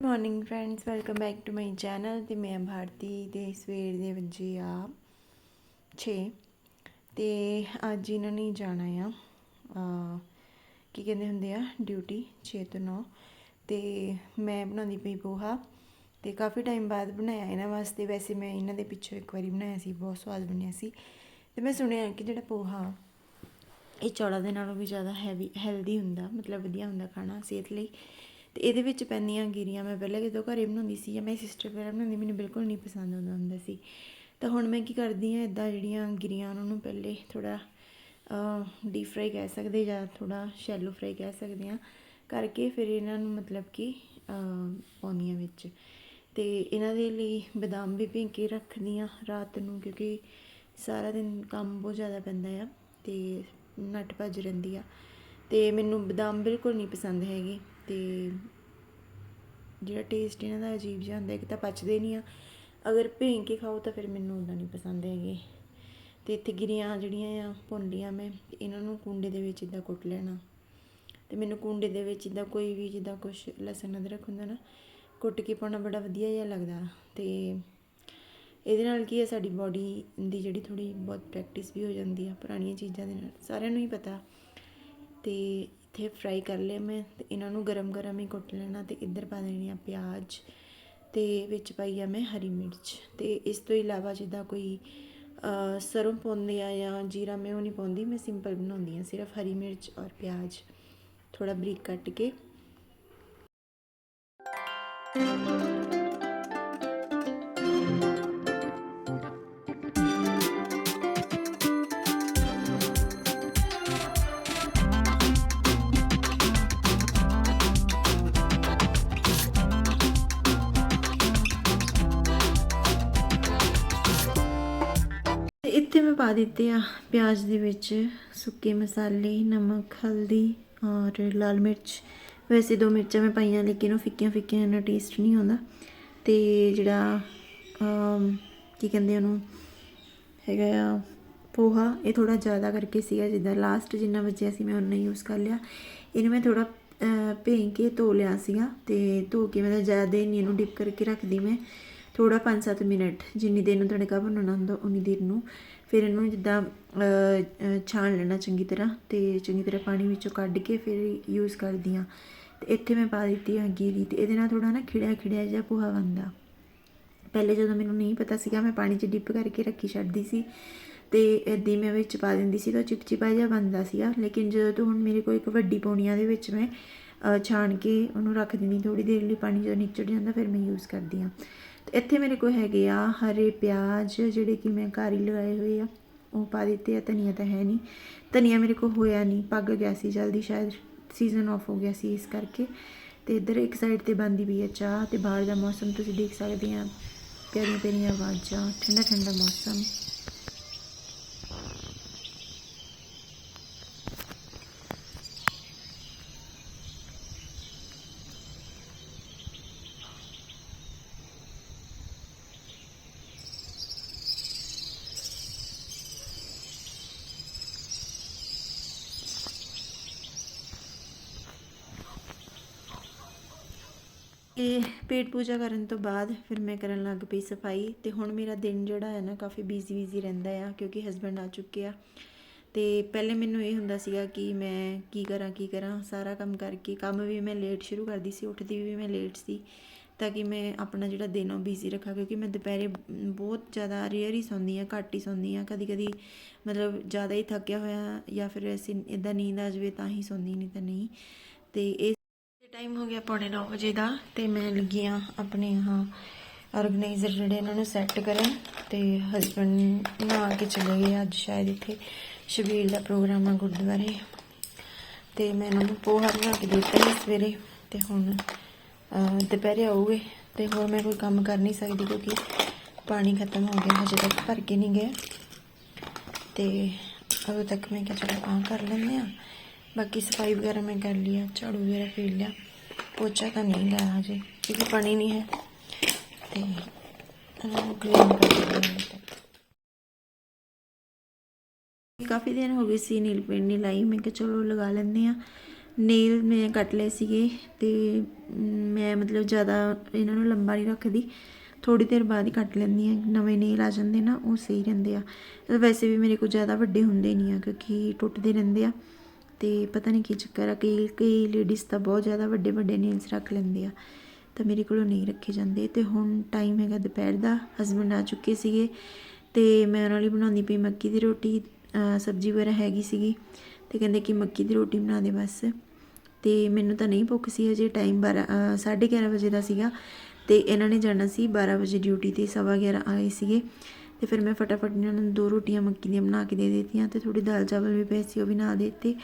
Morning friends welcome back to my channel ਤੇ ਮੈਂ ਭਾਰਤੀ ਤੇ ਸਵੇਰ ਦੇ ਵਜੇ ਆ 6 ਤੇ ਅੱਜ ਇਹਨਾਂ ਨੇ ਜਾਣਾ ਆ ਕੀ ਕਹਿੰਦੇ ਹੁੰਦੇ ਆ? ਡਿਊਟੀ 6 ਤੋਂ 9 ਤੇ ਮੈਂ ਬਣਾਉਂਦੀ ਪਈ ਪੋਹਾ। ਤੇ ਕਾਫੀ ਟਾਈਮ ਬਾਅਦ ਬਣਾਇਆ ਇਹਨਾਂ ਵਾਸਤੇ। ਵੈਸੇ ਮੈਂ ਇਹਨਾਂ ਦੇ ਪਿੱਛੋਂ ਇੱਕ ਵਾਰੀ ਬਣਾਇਆ ਸੀ। ਬਹੁਤ ਸਵਾਦ ਬਣਿਆ ਸੀ। ਤੇ ਮੈਂ ਸੁਣਿਆ ਕਿ ਜਿਹੜਾ ਪੋਹਾ, ਇਹ ਚੌੜਾ ਦੇ ਨਾਲੋਂ ਵੀ ਜ਼ਿਆਦਾ ਹੈਵੀ ਹੈਲਦੀ ਹੁੰਦਾ। ਮਤਲਬ ਵਧੀਆ ਹੁੰਦਾ ਖਾਣਾ, ਸਿਹਤ ਲਈ। ਤੇ ਇਹਦੇ ਵਿੱਚ ਪੈਂਦੀਆਂ ਗਿਰੀਆਂ ਮੈਂ ਪਹਿਲਾਂ ਕਿਤੋਂ ਘਰੇ ਬਣਾਉਂਦੀ ਸੀ ਜਾਂ ਮੇਰੀ ਸਿਸਟਰ ਵਗੈਰਾ ਬਣਾਉਂਦੀ ਮੈਨੂੰ ਬਿਲਕੁਲ ਨਹੀਂ ਪਸੰਦ ਆਉਂਦਾ ਹੁੰਦਾ ਸੀ। ਤਾਂ ਹੁਣ ਮੈਂ ਕੀ ਕਰਦੀ ਹਾਂ ਇਦਾਂ ਜਿਹੜੀਆਂ ਗਿਰੀਆਂ ਉਹਨਾਂ ਨੂੰ ਪਹਿਲੇ ਥੋੜਾ ਡੀਪ ਫਰਾਈ ਕਹਿ ਸਕਦੇ ਜਾਂ ਥੋੜਾ ਸ਼ੈਲੋ ਫਰਾਈ ਕਹਿ ਸਕਦੇ ਆ ਕਰਕੇ ਫਿਰ ਇਹਨਾਂ ਨੂੰ ਮਤਲਬ ਕਿ ਅਹ, ਪਾਉਂਦੀ ਹਾਂ ਵਿੱਚ। ਤੇ ਇਹਨਾਂ ਦੇ ਲਈ ਬਦਾਮ ਵੀ ਭਿਓ ਕੇ ਰੱਖਦੀ ਹਾਂ ਰਾਤ ਨੂੰ ਕਿਉਂਕਿ ਸਾਰਾ ਦਿਨ ਕੰਮ ਬਹੁਤ ਜ਼ਿਆਦਾ ਪੈਂਦਾ ਆ ਤੇ ਨੱਠ ਭੱਜ ਰਹਿੰਦੀ ਆ। ਤੇ ਮੈਨੂੰ ਬਦਾਮ ਬਿਲਕੁਲ ਨਹੀਂ ਪਸੰਦ ਹੈਗੇ। ਅਤੇ ਜਿਹੜਾ ਟੇਸਟ ਇਹਨਾਂ ਦਾ ਅਜੀਬ ਜਿਹਾ ਹੁੰਦਾ, ਇੱਕ ਤਾਂ ਪਚਦੇ ਨਹੀਂ ਆ। ਅਗਰ ਭੇਂ ਕੇ ਖਾਓ ਤਾਂ ਫਿਰ ਮੈਨੂੰ ਉਦਾਂ ਨਹੀਂ ਪਸੰਦ ਹੈਗੇ। ਤੇ ਇੱਥੇ ਗਿਰੀਆਂ ਜਿਹੜੀਆਂ ਆ ਭੁੰਨ ਲਈਆਂ ਮੈਂ, ਇਹਨਾਂ ਨੂੰ ਕੁੰਡੇ ਦੇ ਵਿੱਚ ਇਦਾਂ ਕੁੱਟ ਲੈਣਾ। ਤੇ ਮੈਨੂੰ ਕੁੰਡੇ ਦੇ ਵਿੱਚ ਇਦਾਂ ਕੋਈ ਵੀ ਜਿੱਦਾਂ ਕੁਝ ਲਸਣ ਅਦਰਕ ਹੁੰਦਾ ਨਾ, ਕੁੱਟ ਕੇ ਪਾਉਣਾ ਬੜਾ ਵਧੀਆ ਜਿਹਾ ਲੱਗਦਾ। ਤੇ ਇਹਦੇ ਨਾਲ ਕੀ ਹੈ ਸਾਡੀ ਬਾਡੀ ਦੀ ਜਿਹੜੀ ਥੋੜੀ ਬਹੁਤ ਪ੍ਰੈਕਟਿਸ ਵੀ ਹੋ ਜਾਂਦੀ ਆ, ਪੁਰਾਣੀਆਂ ਚੀਜ਼ਾਂ ਦੇ ਨਾਲ, ਸਾਰਿਆਂ ਨੂੰ ਹੀ ਪਤਾ। ਤੇ ਇੱਥੇ ਫਰਾਈ ਕਰ ਲਿਆ ਮੈਂ ਤੇ ਇਹਨਾਂ ਨੂੰ ਗਰਮ ਗਰਮ ਹੀ ਕੁੱਟ ਲੈਣਾ ਤੇ ਇੱਧਰ ਪਾ ਦੇਣੀ ਆ ਪਿਆਜ਼ ਤੇ ਵਿੱਚ ਪਾਈ ਆ ਮੈਂ ਹਰੀ ਮਿਰਚ ਤੇ ਇਸ ਤੋਂ ਇਲਾਵਾ ਜਿੱਦਾਂ ਕੋਈ ਸਰੋਂ ਪਾਉਂਦੇ ਆ ਜਾਂ ਜੀਰਾ ਮੈਂ ਉਹ ਨਹੀਂ ਪਾਉਂਦੀ, ਮੈਂ ਸਿੰਪਲ ਬਣਾਉਂਦੀ ਆ, ਸਿਰਫ ਹਰੀ ਮਿਰਚ ਔਰ ਪਿਆਜ਼। ਥੋੜਾ ਬਰੀਕ ਕੱਟ ਕੇ। ਇੱਥੇ ਮੈਂ ਪਾ ਦਿੱਤੇ ਆ ਪਿਆਜ਼ ਦੇ ਵਿੱਚ ਸੁੱਕੇ ਮਸਾਲੇ, ਨਮਕ, ਹਲਦੀ ਔਰ ਲਾਲ ਮਿਰਚ। ਵੈਸੇ ਦੋ ਮਿਰਚਾਂ ਮੈਂ ਪਾਈਆਂ, ਲੇਕਿਨ ਉਹ ਫਿੱਕੀਆਂ ਫਿੱਕੀਆਂ ਨਾਲ ਟੇਸਟ ਨਹੀਂ ਆਉਂਦਾ। ਤੇ ਜਿਹੜਾ ਕੀ ਕਹਿੰਦੇ ਉਹਨੂੰ, ਹੈਗਾ ਆ, ਪੋਹਾ, ਇਹ ਥੋੜਾ ਜ਼ਿਆਦਾ ਕਰਕੇ ਸੀਗਾ ਜਿੱਦਾਂ ਲਾਸਟ ਜਿੰਨਾ ਬਚਿਆ ਸੀ ਮੈਂ ਉਹਨਾਂ ਯੂਜ਼ ਕਰ ਲਿਆ। ਇਹਨੂੰ ਮੈਂ ਥੋੜਾ ਭੇਂ ਕੇ ਧੋ ਲਿਆ ਸੀਗਾ ਤੇ ਧੋ ਕੇ ਮੈਂ ਤਾਂ ਜ਼ਿਆਦਾ ਦੇਰ ਨਹੀਂ ਇਹਨੂੰ ਡਿਪ ਕਰਕੇ ਰੱਖਦੀ ਮੈਂ। ਥੋੜਾ 5-7 ਮਿੰਟ ਜਿੰਨੀ ਦੇਰ ਨੂੰ ਤੜਕਾ ਬਣਾਉਣਾ ਹੁੰਦਾ, ਉਨੀ ਦੇਰ ਨੂੰ। ਫਿਰ ਇਹਨੂੰ ਜਿੱਦਾਂ ਛਾਣ ਲੈਣਾ ਚੰਗੀ ਤਰ੍ਹਾਂ ਤੇ ਚੰਗੀ ਤਰ੍ਹਾਂ ਪਾਣੀ ਵਿੱਚੋਂ ਕੱਢ ਕੇ ਫਿਰ ਯੂਜ਼ ਕਰਦੀ ਹਾਂ। ਤੇ ਇੱਥੇ ਮੈਂ ਪਾ ਦਿੱਤੀ ਆ ਗੀਰੀ ਤੇ ਇਹਦੇ ਨਾਲ ਥੋੜਾ ਨਾ ਖਿੜਿਆ ਖਿੜਿਆ ਜਿਹਾ ਪੋਹਾ ਬਣਦਾ। ਪਹਿਲੇ ਜਦੋਂ ਮੈਨੂੰ ਨਹੀਂ ਪਤਾ ਸੀਗਾ, ਮੈਂ ਪਾਣੀ 'ਚ ਡਿਪ ਕਰਕੇ ਰੱਖੀ ਛੱਡਦੀ ਸੀ ਤੇ ਇੱਦਾਂ ਹੀ ਮੈਂ ਵਿੱਚ ਪਾ ਦਿੰਦੀ ਸੀ ਤਾਂ ਉਹ ਚਿਪਚਿਪਾ ਜਿਹਾ ਬਣਦਾ ਸੀਗਾ। ਲੇਕਿਨ ਜਦੋਂ ਤੋਂ ਹੁਣ ਮੇਰੇ ਕੋਲ ਇੱਕ ਵੱਡੀ ਪੌਣੀਆਂ ਦੇ ਵਿੱਚ ਮੈਂ ਛਾਣ ਕੇ ਉਹਨੂੰ ਰੱਖ ਦਿੰਦੀ ਥੋੜੀ ਦੇਰ ਲਈ ਪਾਣੀ ਜਦੋਂ ਨਿਚੜ ਜਾਂਦਾ ਫਿਰ ਮੈਂ ਯੂਜ਼ ਕਰਦੀ ਹਾਂ। ਇੱਥੇ ਮੇਰੇ ਕੋਲ ਹੈਗੇ ਆ ਹਰੇ ਪਿਆਜ਼, ਜਿਹੜੇ ਕਿ ਮੈਂ ਘਰ ਹੀ ਲਗਾਏ ਹੋਏ ਆ। ਉਹ ਪਾ ਦਿੱਤੇ ਆ, ਧਨੀਆ ਤਾਂ ਹੈ ਨਹੀਂ। ਧਨੀਆ ਮੇਰੇ ਕੋਲ ਹੋਇਆ ਨਹੀਂ ਪੱਗ ਗਿਆ ਸੀ ਜਲਦੀ, ਸ਼ਾਇਦ ਸੀਜ਼ਨ ਆਫ ਹੋ ਗਿਆ ਸੀ ਇਸ ਕਰਕੇ। ਤੇ ਇੱਧਰ ਇੱਕ ਸਾਈਡ ਤੇ ਬੰਦੀ ਵੀ ਹੈ ਚਾਹ ਤੇ ਬਾਹਰ ਦਾ ਮੌਸਮ ਤੁਸੀਂ ਦੇਖ ਸਕਦੇ ਆ। ਪਿਆਰੀਆਂ ਪਿਆਰੀਆਂ ਆਵਾਜ਼ਾਂ ਠੰਡਾ ਠੰਡਾ ਮੌਸਮ। ਇਹ ਪੇਟ ਪੂਜਾ ਕਰਨ ਤੋਂ ਬਾਅਦ ਫਿਰ ਮੈਂ ਕਰਨ ਲੱਗ ਪਈ ਸਫ਼ਾਈ ਤੇ ਹੁਣ ਮੇਰਾ ਦਿਨ ਜਿਹੜਾ ਹੈ ਨਾ ਕਾਫੀ ਬਿਜ਼ੀ ਬਿਜ਼ੀ ਰਹਿੰਦਾ ਆ, ਕਿਉਂਕਿ ਹਸਬੰਡ ਆ ਚੁੱਕੇ ਆ। ਤੇ ਪਹਿਲੇ ਮੈਨੂੰ ਇਹ ਹੁੰਦਾ ਸੀਗਾ ਕਿ ਮੈਂ ਕੀ ਕਰਾਂ ਕੀ ਕਰਾਂ, ਸਾਰਾ ਕੰਮ ਕਰਕੇ, ਕੰਮ ਵੀ ਮੈਂ ਲੇਟ ਸ਼ੁਰੂ ਕਰਦੀ ਸੀ, ਉੱਠਦੀ ਵੀ ਮੈਂ ਲੇਟ ਸੀ, ਤਾਂ ਕਿ ਮੈਂ ਆਪਣਾ ਜਿਹੜਾ ਦਿਨ ਉਹ ਬਿਜ਼ੀ ਰੱਖਾਂ, ਕਿਉਂਕਿ ਮੈਂ ਦੁਪਹਿਰੇ ਬਹੁਤ ਜ਼ਿਆਦਾ ਰੇਅਰ ਹੀ ਸੌਂਦੀ ਆ ਘੱਟ ਹੀ ਸੌਂਦੀ ਆ ਕਦੀ ਕਦੀ ਮਤਲਬ ਜ਼ਿਆਦਾ ਹੀ ਥੱਕਿਆ ਹੋਇਆ ਜਾਂ ਫਿਰ ਐਸੀ ਇਦਾਂ ਨੀਂਦ ਆ ਜਾਵੇ ਤਾਂ ਹੀ ਸੌਂਦੀ ਨਹੀਂ ਤਾਂ ਨਹੀਂ। ਤੇ ਇਹ ਟਾਈਮ ਹੋ ਗਿਆ ਪੌਣੇ 9 ਵਜੇ ਦਾ ਤੇ ਮੈਂ ਲੱਗੀ ਆ ਆਪਣੇ ਹਾਂ ਆਰਗੇਨਾਈਜ਼ਰ ਜਿਹੜੇ ਇਹਨਾਂ ਨੂੰ ਸੈੱਟ ਕਰਨ ਤੇ ਹਸਬੰਡ ਨਹਾ ਕੇ ਚਲੇ ਗਏ ਅੱਜ ਸ਼ਾਇਦ ਇੱਥੇ ਸ਼ਬੀਲ ਦਾ ਪ੍ਰੋਗਰਾਮ ਆ ਗੁਰਦੁਆਰੇ। ਤੇ ਮੈਂ ਇਹਨਾਂ ਨੂੰ ਪੋਹਾ ਬਣਾ ਕੇ ਦਿੱਤਾ ਸੀ ਸਵੇਰੇ ਤੇ ਹੁਣ ਦੁਪਹਿਰੇ ਆਉਗੇ ਤੇ ਹੋਰ ਮੈਂ ਕੋਈ ਕੰਮ ਕਰ ਨਹੀਂ ਸਕਦੀ ਕਿਉਂਕਿ ਪਾਣੀ ਖਤਮ ਹੋ ਗਿਆ, ਹਜੇ ਤੱਕ ਭਰ ਕੇ ਨਹੀਂ ਗਿਆ ਤੇ ਉਦੋਂ ਤੱਕ ਮੈਂ ਕਿਹਾ ਚਲੋ ਆ ਕਰ ਲੈਂਦੇ ਆ। ਬਾਕੀ ਸਫ਼ਾਈ ਵਗੈਰਾ ਮੈਂ ਕਰ ਲਿਆ ਝਾੜੂ ਵਗੈਰਾ ਫੇਰ ਲਿਆ। ਪੋਚਾ ਤਾਂ ਨਹੀਂ ਲਾਇਆ ਹਜੇ, ਕਿਉਂਕਿ ਪਾਣੀ ਨਹੀਂ ਹੈ। ਤੇ ਇਹਨਾਂ ਨੂੰ ਕਲੀਨ ਕਰ ਦਿੰਦੇ ਕਾਫੀ ਦਿਨ ਹੋ ਗਏ ਸੀ ਨੀਲ ਪੇਂਟ ਨਹੀਂ ਲਾਈ, ਮੈਂ ਕਿਹਾ ਚਲੋ ਲਗਾ ਲੈਂਦੇ ਆ ਨੇਲ ਮੈਂ ਕੱਟ ਲਏ ਸੀਗੇ ਤੇ ਮੈਂ ਮਤਲਬ ਜ਼ਿਆਦਾ ਇਹਨਾਂ ਨੂੰ ਲੰਬਾ ਨਹੀਂ ਰੱਖਦੀ। ਥੋੜੀ ਦੇਰ ਬਾਅਦ ਹੀ ਕੱਟ ਲੈਂਦੀ ਹਾਂ। ਨਵੇਂ ਨੇਲ ਆ ਜਾਂਦੇ ਨਾ, ਉਹ ਸਹੀ ਰਹਿੰਦੇ ਆ। ਵੈਸੇ ਵੀ ਮੇਰੇ ਕੋਲ ਜ਼ਿਆਦਾ ਵੱਡੇ ਹੁੰਦੇ ਨਹੀਂ ਆ, ਕਿਉਂਕਿ ਟੁੱਟਦੇ ਰਹਿੰਦੇ ਆ। ਤੇ ਪਤਾ ਨਹੀਂ ਕੀ ਚੱਕਰ ਆ, ਕਈ ਕਈ ਲੇਡੀਜ਼ ਤਾਂ ਬਹੁਤ ਜ਼ਿਆਦਾ ਵੱਡੇ ਵੱਡੇ ਨੇਲਸ ਰੱਖ ਲੈਂਦੇ ਆ, ਤਾਂ ਮੇਰੇ ਕੋਲੋਂ ਨਹੀਂ ਰੱਖੇ ਜਾਂਦੇ। ਤੇ ਹੁਣ ਟਾਈਮ ਹੈਗਾ ਦੁਪਹਿਰ ਦਾ ਹਸਬੰਡ ਆ ਚੁੱਕੇ ਸੀਗੇ, ਤੇ ਮੈਂ ਉਹਨਾਂ ਲਈ ਬਣਾਉਂਦੀ ਪਈ ਮੱਕੀ ਦੀ ਰੋਟੀ ਸਬਜ਼ੀ ਵਗੈਰਾ ਹੈਗੀ ਸੀਗੀ, ਤੇ ਕਹਿੰਦੇ ਕਿ ਮੱਕੀ ਦੀ ਰੋਟੀ ਬਣਾ ਦੇ ਬਸ। ਤੇ ਮੈਨੂੰ ਤਾਂ ਨਹੀਂ ਭੁੱਖ ਸੀ ਹਜੇ ਟਾਈਮ 12 ਅਹ ਸਾਢੇ 11 ਵਜੇ ਦਾ ਸੀਗਾ, ਤੇ ਇਹਨਾਂ ਨੇ ਜਾਣਾ ਸੀ 12 ਵਜੇ ਡਿਊਟੀ ਤੇ, ਸਵਾ 11 ਆਏ ਸੀਗੇ। ਤੇ ਫਿਰ ਮੈਂ ਫਟਾਫਟ ਇਹਨਾਂ ਨੂੰ ਦੋ ਰੋਟੀਆਂ ਮੱਕੀ ਦੀਆਂ ਬਣਾ ਕੇ ਦੇ ਦਿੱਤੀਆਂ ਤੇ ਥੋੜੀ ਦਾਲ ਚਾਵਲ ਵੀ ਪਏ ਸੀ, ਉਹ ਵੀ ਨਾਲ ਦੇ ਦਿੱਤੇ।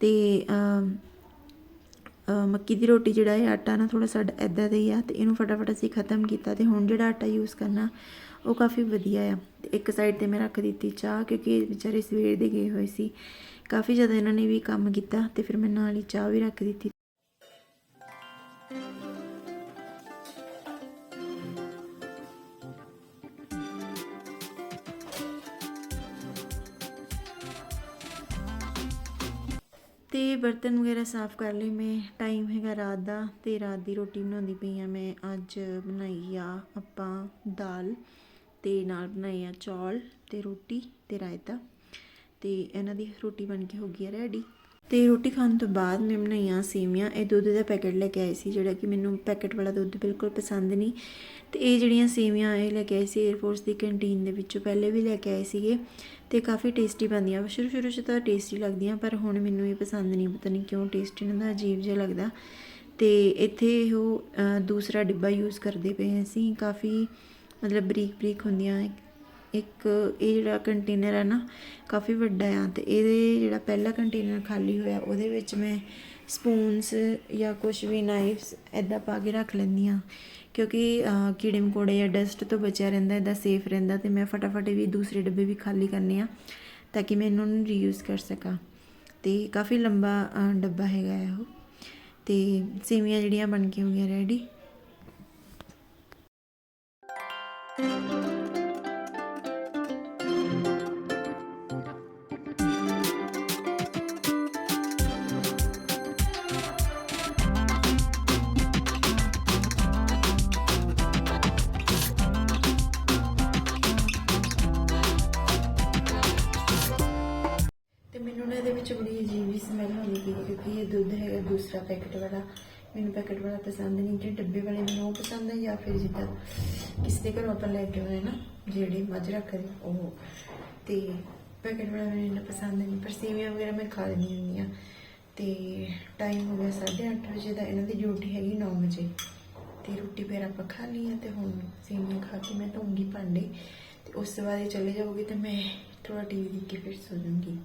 ਤੇ ਮੱਕੀ ਦੀ ਰੋਟੀ ਜਿਹੜਾ ਇਹ ਆਟਾ ਨਾ ਥੋੜਾ ਸਾਡਾ ਐਦਾਂ ਦਾ ਹੀ ਆ ਤੇ ਇਹਨੂੰ ਫਟਾਫਟ ਅਸੀਂ ਖਤਮ ਕੀਤਾ ਤੇ ਹੁਣ ਜਿਹੜਾ ਆਟਾ ਯੂਜ਼ ਕਰਨਾ, ਉਹ ਕਾਫੀ ਵਧੀਆ ਆ। ਤੇ ਇੱਕ ਸਾਈਡ ਤੇ ਮੈਂ ਰੱਖ ਦਿੱਤੀ ਚਾਹ ਕਿਉਂਕਿ ਵਿਚਾਰੇ ਸਵੇਰ ਦੇ ਗਏ ਹੋਏ ਸੀ। ਕਾਫੀ ਜ਼ਿਆਦਾ ਇਹਨਾਂ ਨੇ ਵੀ ਕੰਮ ਕੀਤਾ ਤੇ ਫਿਰ ਮੈਂ ਨਾਲ ਹੀ ਚਾਹ ਵੀ ਰੱਖ ਦਿੱਤੀ ਤੇ ਬਰਤਨ ਵਗੈਰਾ ਸਾਫ਼ ਕਰ ਲਈ ਮੈਂ ਟਾਈਮ ਹੈਗਾ ਰਾਤ ਦਾ ਤੇ ਰਾਤ ਦੀ ਰੋਟੀ ਬਣਾਉਂਦੀ ਪਈ ਆ ਮੈਂ ਅੱਜ ਬਣਾਈ ਆ ਆਪਾਂ ਦਾਲ ਤੇ ਨਾਲ ਬਣਾਏ ਆ ਚੌਲ ਤੇ ਰੋਟੀ ਤੇ ਰਾਇਤਾ ਤੇ ਇਹਨਾਂ ਦੀ ਰੋਟੀ ਬਣ ਕੇ ਹੋ ਗਈ ਆ ਰੈਡੀ ਤੇ ਰੋਟੀ ਖਾਣ ਤੋਂ ਬਾਅਦ ਮੈਂ ਬਣਾਈਆਂ ਸੇਵੀਆਂ। ਇਹ ਦੁੱਧ ਦਾ ਪੈਕੇਟ ਲੈ ਕੇ ਆਏ ਸੀ, ਜਿਹੜਾ ਕਿ ਮੈਨੂੰ ਪੈਕੇਟ ਵਾਲਾ ਦੁੱਧ ਬਿਲਕੁਲ ਪਸੰਦ ਨਹੀਂ। ਤੇ ਇਹ ਜਿਹੜੀਆਂ ਸੇਵੀਆਂ ਇਹ ਲੈ ਕੇ ਆਏ ਸੀ 에ਅਰਫੋਰਸ ਦੀ ਕੈਂਟੀਨ ਦੇ ਵਿੱਚੋਂ। ਪਹਿਲੇ ਵੀ ਲੈ ਕੇ ਆਏ ਸੀਗੇ। ਤੇ ਕਾਫੀ ਟੇਸਟੀ ਬਣਦੀਆਂ। ਸ਼ੁਰੂ ਸ਼ੁਰੂ 'ਚ ਤਾਂ ਟੇਸਟੀ ਲੱਗਦੀਆਂ, ਪਰ ਹੁਣ ਮੈਨੂੰ ਇਹ ਪਸੰਦ ਨਹੀਂ, ਪਤਾ ਨਹੀਂ ਕਿਉਂ ਟੇਸਟ ਇਹਨਾਂ ਦਾ ਅਜੀਬ ਜਿਹਾ ਲੱਗਦਾ। ਤੇ ਇੱਥੇ ਉਹ ਦੂਸਰਾ ਡਿੱਬਾ ਯੂਜ਼ ਕਰਦੇ ਪਏ ਅਸੀਂ। ਕਾਫੀ ਮਤਲਬ ਬਰੀਕ ਬਰੀਕ ਹੁੰਦੀਆਂ ਇੱਕ ਇਹ ਜਿਹੜਾ ਕੰਟੇਨਰ ਹੈ ਨਾ, ਕਾਫੀ ਵੱਡਾ ਆ ਤੇ ਇਹਦੇ ਜਿਹੜਾ ਪਹਿਲਾ ਕੰਟੇਨਰ ਖਾਲੀ ਹੋਇਆ, ਉਹਦੇ ਵਿੱਚ ਮੈਂ ਸਪੂਨਸ ਜਾਂ ਕੁਝ ਵੀ ਨਾਈਫਸ ਐਦਾਂ ਪਾ ਕੇ ਰੱਖ ਲੈਂਦੀ ਆ ਕਿਉਂਕਿ ਕੀੜੇ ਮਕੌੜੇ ਜਾਂ ਡਸਟ ਤੋਂ ਬਚਿਆ ਰਹਿੰਦਾ ਇਹਦਾ ਸੇਫ ਰਹਿੰਦਾ ਤੇ ਮੈਂ ਫਟਾਫਟ ਵੀ ਦੂਸਰੇ ਡੱਬੇ ਵੀ ਖਾਲੀ ਕਰਨੇ ਆ ਤਾਂ ਕਿ ਮੈਂ ਇਹਨਾਂ ਨੂੰ ਰੀਯੂਜ਼ ਕਰ ਸਕਾਂ। ਤੇ ਕਾਫੀ ਲੰਬਾ ਡੱਬਾ ਹੈਗਾ ਹੈ ਉਹ। ਤੇ ਸੇਵੀਆਂ ਜਿਹੜੀਆਂ ਬਣ ਕੇ ਹੋ ਗਈਆਂ ਰੈਡੀ ਵਿੱਚ ਬੜੀ ਅਜੀਬ ਜਿਹੀ ਸਮੈਲ ਆਉਂਦੀ ਪਈ ਹੈ ਕਿਉਂਕਿ ਇਹ ਦੁੱਧ ਹੈਗਾ ਦੂਸਰਾ ਪੈਕਟ ਵਾਲਾ। ਮੈਨੂੰ ਪੈਕਟ ਵਾਲਾ ਪਸੰਦ ਨਹੀਂ, ਜਿਹੜੇ ਡੱਬੇ ਵਾਲੇ ਮੈਨੂੰ ਉਹ ਪਸੰਦ ਹੈ ਜਾਂ ਫਿਰ ਜਿੱਦਾਂ ਕਿਸੇ ਦੇ ਘਰੋਂ ਆਪਾਂ ਲੈ ਕੇ ਆਉਂਦੇ ਨਾ, ਜਿਹੜੇ ਮੱਝ ਰੱਖਦੇ ਉਹ। ਤੇ ਪੈਕਟ ਵਾਲਾ ਮੈਨੂੰ ਇੰਨਾ ਪਸੰਦ ਨਹੀਂ, ਪਰ ਸੇਵੀਆਂ ਵਗੈਰਾ ਮੈਂ ਖਾ ਲੈਂਦੀ ਹੁੰਦੀ ਆ। ਤੇ ਟਾਈਮ ਹੋ ਗਿਆ 8:30 ਵਜੇ ਦਾ, ਇਹਨਾਂ ਦੀ ਡਿਊਟੀ ਹੈਗੀ 9 ਵਜੇ। ਤੇ ਰੋਟੀ ਫਿਰ ਆਪਾਂ ਖਾ ਲਈ ਆ ਤੇ ਹੁਣ ਸੇਵੀਆਂ ਖਾ ਕੇ ਮੈਂ ਧੋਂਗੀ ਭਾਂਡੇ। ਤੇ ਉਸ ਤੋਂ ਬਾਅਦ ਇਹ ਚਲੇ ਜਾਓਗੇ ਤੇ ਮੈਂ ਥੋੜਾ ਟੀਵੀ ਦੇਖ ਕੇ ਫਿਰ ਸੋ ਜਾਊਂਗੀ।